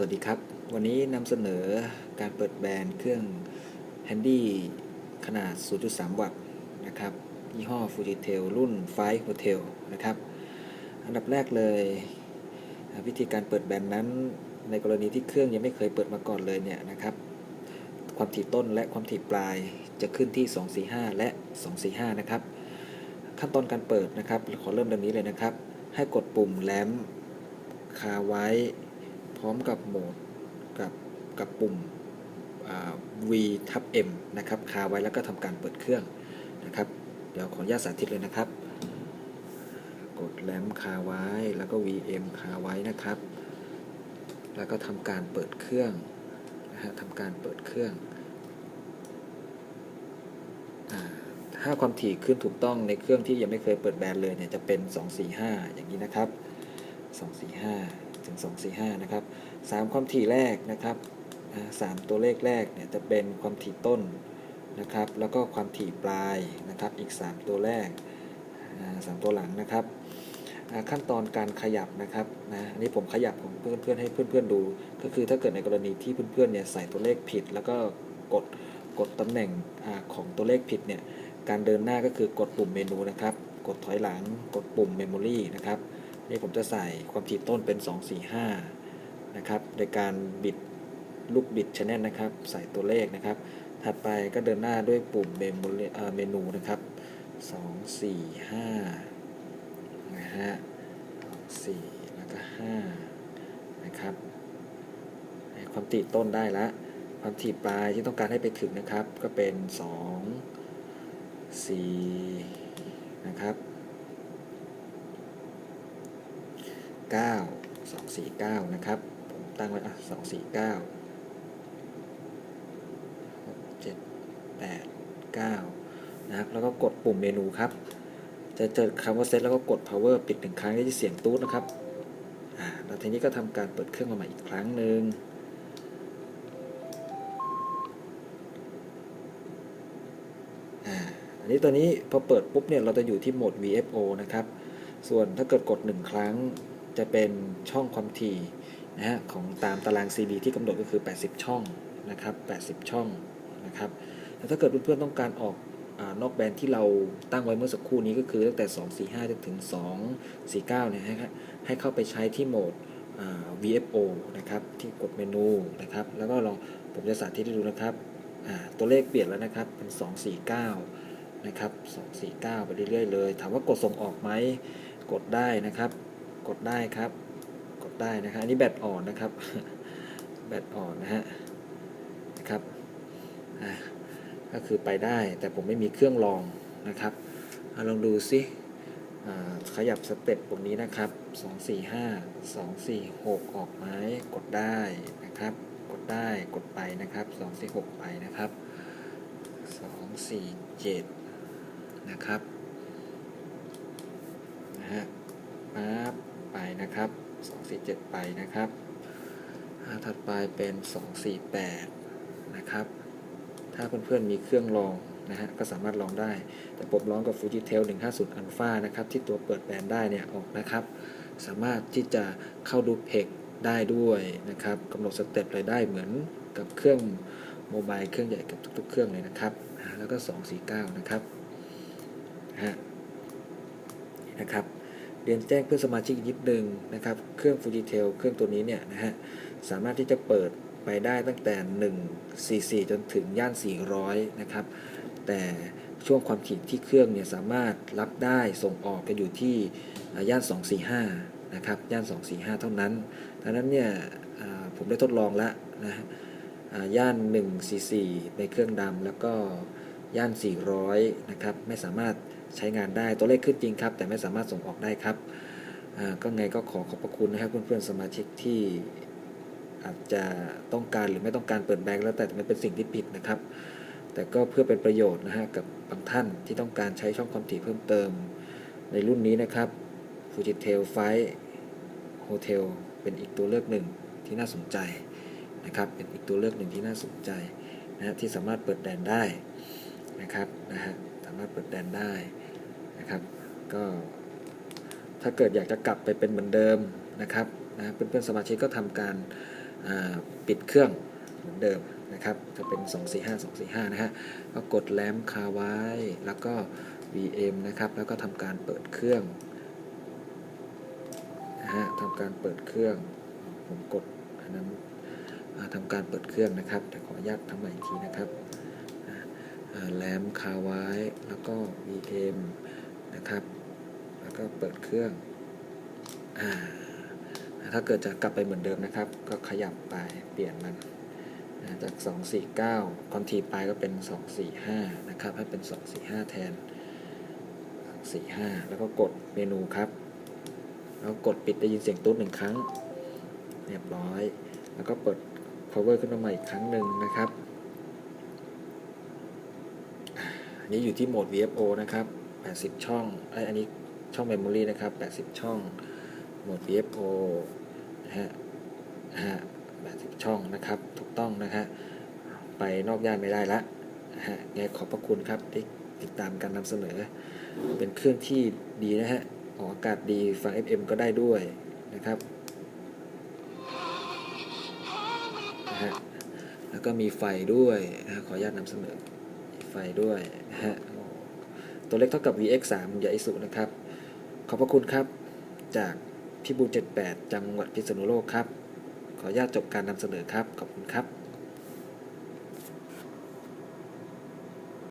สวัสดีครับ วันนี้นำเสนอการเปิดแบรนด์เครื่อง Handy ขนาด 0.3 วัตต์นะครับ ยี่ห้อ Fujitel รุ่น5 Hotel นะครับ อันดับแรกเลย วิธีการเปิดแบรนด์นั้น ในกรณีที่เครื่องยังไม่เคยเปิดมาก่อนเลยเนี่ยนะครับ ความถี่ต้นและความถี่ปลายจะขึ้นที่ 245 และ 245 นะครับ ขั้นตอนการเปิดนะครับ ขอเริ่มดังนี้เลยนะครับ ให้กดปุ่มแลมคาไว้ พร้อมกับโหมดกับกับปุ่ม V ทับ M นะครับคาไว้แล้วก็ทำการเปิดเครื่องนะครับ เดี๋ยวขออนุญาตสาธิตเลยนะครับ กดแลมคาไว้แล้วก็ VM คาไว้นะครับ แล้วก็ทำการเปิดเครื่องนะฮะทำการเปิดเครื่องถ้าความถี่ขึ้นถูกต้องในเครื่องที่ยังไม่เคยเปิดแบรนด์เลยเนี่ยจะเป็น 245 อย่างนี้นะครับ 245 ถึง 245 นะครับ 3 ความถี่แรกนะครับสามตัวเลขแรกเนี่ยจะเป็นความถี่ต้นนะครับ แล้วก็ความถี่ปลายนะครับ อีก 3 ตัวแรกอ่าสามตัวหลังนะครับ ขั้นตอนการขยับนะครับนะอันนี้ผมขยับของเพื่อนๆให้เพื่อนๆดู ก็คือถ้าเกิดในกรณีที่เพื่อนๆเนี่ยใส่ตัวเลขผิด แล้วก็กดกดตำแหน่งอของตัวเลขผิดเนี่ย การเดินหน้าก็คือกดปุ่มเมนูนะครับ กดถอยหลัง กดปุ่ม Memory นะครับ นี่ผมจะใส่ความถี่ต้นเป็น 245 นะครับ โดยการบิดลูกบิดชแนลนะครับ ใส่ตัวเลขนะครับ ถัดไปก็เดินหน้าด้วยปุ่มเอ่อเมนูนะครับ 245 นะฮะ4แล้วก็5นะครับ ความถี่ต้นได้ละ ความถี่ปลายที่ต้องการให้ไปถึงนะครับ ก็เป็น 2 4 นะครับ 9 249 นะครับ ผมตั้งไว้อะ249 6 7 8 9 นะครับ แล้วก็กดปุ่มเมนูครับ จะเจอคำว่าเซตแล้วก็กด power ปิดหนึ่งครั้งได้ที่เสียงตูดนะครับอ่าแล้วทีนี้ก็ทำการเปิดเครื่องมาใหม่อีกครั้งหนึ่งอันนี้ตัวนี้พอเปิดปุ๊บเนี่ยเราจะอยู่ที่โหมด VFO นะครับ ส่วนถ้าเกิดกด 1 ครั้ง จะเป็นช่องความถี่นะฮะของตามตาราง CB ที่กำหนดก็คือ 80 ช่องนะครับ80 ช่องนะครับแต่ถ้าเกิดเพื่อนๆต้องการออกอนอกแบนที่เราตั้งไว้เมื่อสักครู่นี้ก็คือตั้งแต่ 245จนถึง 249เนี่ยให้ให้เข้าไปใช้ที่โหมด VFO นะครับที่กดเมนูนะครับแล้วก็ลองผมจะสาธิตให้ดูนะครับตัวเลขเปลี่ยนแล้วนะครับเป็น 249นะครับ249 ไปเรื่อยๆเลย ถามว่ากดส่งออกไหมกดได้นะครับ กดได้ครับ กดได้นะครับอันนี้แบตอ่อนนะครับ แบตอ่อนนะฮะนะครับก็คือไปได้แต่ผมไม่มีเครื่องรองนะครับอลองดูซิขยับสเต็ปตรงนี้นะครับ 245 246 ออกไหมกดได้นะครับ กดได้กดไปนะครับ 246 ไปนะครับ 247 นะครับนะฮะปั๊บ นะครับ 247 ไปนะครับถัดไปเป็น 248 นะครับ ถ้าเพื่อนๆมีเครื่องลองนะฮะก็สามารถลองได้ แต่ผมลองกับ Fujitel 150 Alpha นะครับ ที่ตัวเปิดแบนได้เนี่ยออกนะครับ สามารถที่จะเข้าดูเพกได้ด้วยนะครับกำหนดสเต็ปอะไรได้เหมือนกับเครื่องโมบายเครื่องใหญ่กับทุกๆ เครื่องเลยนะครับ แล้วก็ 249 นะครับนะฮะนี่นะครับ รียนแจ้งเพื่อนสมาชิกอีกนิดนึงนะครับ เครื่อง Fujitel เครื่องตัวนี้เนี่ยนะฮะ สามารถที่จะเปิดไปได้ตั้งแต่ 144 จนถึงย่าน 400 นะครับ แต่ช่วงความถี่ที่เครื่องเนี่ยสามารถรับได้ส่งออกกันอยู่ที่ย่าน 245 นะครับ ย่าน 245 เท่านั้นดังนั้นเนี่ยผมได้ทดลองแล้วนะย่าน 144 ในเครื่องดำแล้วก็ ย่าน 400 นะครับ ไม่สามารถใช้งานได้ ตัวเลขขึ้นจริงครับ แต่ไม่สามารถส่งออกได้ครับอ่าก็ไงก็ขอขอบพระคุณนะครับเพื่อนๆสมาชิกที่อาจจะต้องการหรือไม่ต้องการเปิดแบงค์แล้วแต่มันเป็นสิ่งที่ผิดนะครับ แต่ก็เพื่อเป็นประโยชน์นะฮะกับบางท่านที่ต้องการใช้ช่องความถี่เพิ่มเติม ในรุ่นนี้นะครับ Fujitel 5 Hotel เป็นอีกตัวเลือกหนึ่งที่น่าสนใจนะครับ เป็นอีกตัวเลือกหนึ่งที่น่าสนใจนะฮะที่สามารถเปิดแดนได้ นะครับนะฮะสามารถเปิดแดนได้นะครับ ก็ถ้าเกิดอยากจะกลับไปเป็นเหมือนเดิมนะครับนะเพื่อนๆสมาชิกก็ทำการาปิดเครื่องเหมือนเดิมนะครับ จะเป็น 245 245 นะฮะก็กดแลมคาไว้ แล้วก็ VM นะครับ แล้วก็ทำการเปิดเครื่องนะฮะทำการเปิดเครื่อง ผมกดอันนั้นทำการเปิดเครื่องนะครับแต่ขออนุญาตทำใหม่อีกทีนะครับ แลมคาไว้ แล้วก็ VM นะครับ แล้วก็เปิดเครื่องอ่าถ้าเกิดจะกลับไปเหมือนเดิมนะครับ ก็ขยับไปเปลี่ยนมันจาก 249 คอนทีไปก็เป็น 245 นะครับ ให้เป็น 245 แทน45 แล้วก็กดเมนูครับ แล้วกดปิดได้ยินเสียงตุ๊ดหนึ่งครั้ง เรียบร้อย แล้วก็เปิด power ขึ้นมาใหม่อีกครั้งหนึ่งนะครับ อันนี้อยู่ที่โหมด VFO นะครับ 80 ช่องไออันนี้ช่อง Memory นะครับ 80 ช่อง โหมด VFO นะฮะนะฮะ80 ช่องนะครับ ถูกต้องนะฮะ ไปนอกย่านไม่ได้ละนะฮะไงขอบพระคุณครับที่ติดตามการนำเสนอ เป็นเครื่องที่ดีนะฮะ ออกอากาศดี ฟัง FM ก็ได้ด้วยนะครับนะฮะแล้วก็มีไฟด้วยนะขออนุญาตนำเสนอ ไฟด้วยนะฮะตัวเล็กเท่ากับ VX3 ใหญ่สุดนะครับ ขอบพระคุณครับ จากพี่บูล78 จังหวัดพิษณุโลกครับ ขออนุญาตจบการนำเสนอครับ ขอบคุณครับ